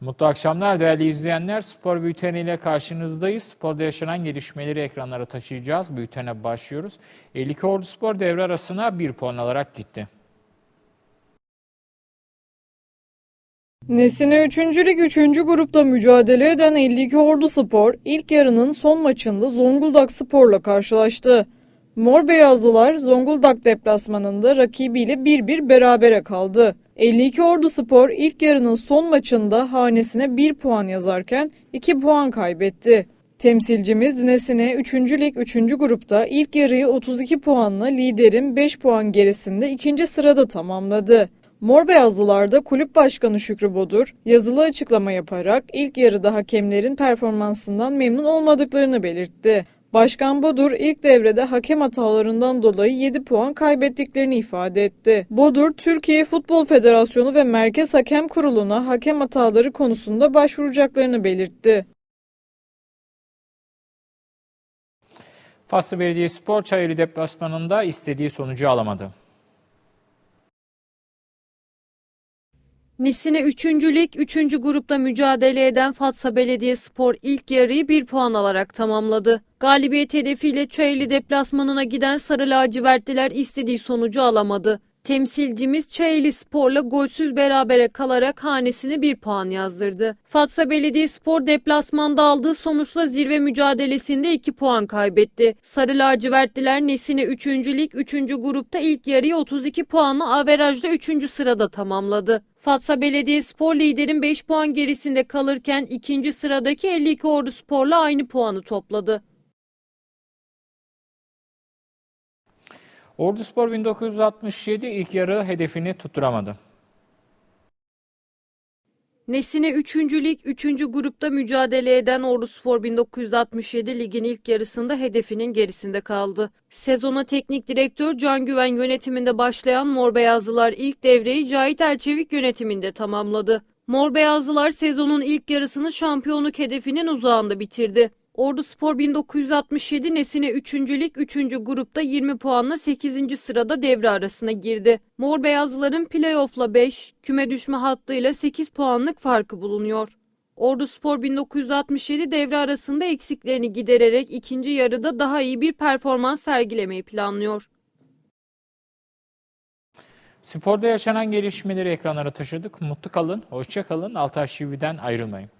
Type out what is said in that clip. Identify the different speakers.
Speaker 1: Mutlu akşamlar değerli izleyenler. Spor Bülteni ile karşınızdayız. Sporda yaşanan gelişmeleri ekranlara taşıyacağız. Bültene başlıyoruz. 52 Ordu Spor devre arasına bir puan alarak gitti.
Speaker 2: Nesine 3. Lig 3. grupta mücadele eden 52 Ordu Spor ilk yarının son maçında Zonguldak Spor'la karşılaştı. Mor Beyazlılar Zonguldak deplasmanında rakibiyle 1-1 berabere kaldı. 52 Ordu Spor ilk yarının son maçında hanesine 1 puan yazarken 2 puan kaybetti. Temsilcimiz Nesine 3. Lig 3. grupta ilk yarıyı 32 puanla liderin 5 puan gerisinde ikinci sırada tamamladı. Mor Beyazlılar'da kulüp başkanı Şükrü Bodur yazılı açıklama yaparak ilk yarıda hakemlerin performansından memnun olmadıklarını belirtti. Başkan Bodur ilk devrede hakem hatalarından dolayı 7 puan kaybettiklerini ifade etti. Bodur, Türkiye Futbol Federasyonu ve Merkez Hakem Kurulu'na hakem hataları konusunda başvuracaklarını belirtti.
Speaker 1: Faslı Belediyespor Çayeli deplasmanında istediği sonucu alamadı.
Speaker 3: Nesine 3. Lig 3. grupta mücadele eden Fatsa Belediyespor ilk yarıyı 1 puan alarak tamamladı. Galibiyet hedefiyle Çayeli deplasmanına giden Sarı Lacivertliler istediği sonucu alamadı. Temsilcimiz Çayeli Spor'la golsüz berabere kalarak hanesine 1 puan yazdırdı. Fatsa Belediyespor deplasmanda aldığı sonuçla zirve mücadelesinde 2 puan kaybetti. Sarı lacivertliler Nesine 3. Lig 3. grupta ilk yarıyı 32 puanla averajda 3. sırada tamamladı. Fatsa Belediyespor liderin 5 puan gerisinde kalırken ikinci sıradaki 52 Ordu Spor'la aynı puanı topladı.
Speaker 1: Ordu Spor 1967 ilk yarı hedefini tutturamadı.
Speaker 3: Nesine 3. Lig 3. grupta mücadele eden Orduspor 1967 ligin ilk yarısında hedefinin gerisinde kaldı. Sezona teknik direktör Can Güven yönetiminde başlayan Mor Beyazlılar ilk devreyi Cahit Erçevik yönetiminde tamamladı. Mor Beyazlılar sezonun ilk yarısını şampiyonluk hedefinin uzağında bitirdi. Orduspor 1967 Nesine 3. Lig 3. grupta 20 puanla 8. sırada devre arasına girdi. Mor Beyazlıların playoff'la 5, küme düşme hattıyla 8 puanlık farkı bulunuyor. Orduspor 1967 devre arasında eksiklerini gidererek ikinci yarıda daha iyi bir performans sergilemeyi planlıyor.
Speaker 1: Sporda yaşanan gelişmeleri ekranlara taşıdık. Mutlu kalın, hoşça kalın. Altay TV'den ayrılmayın.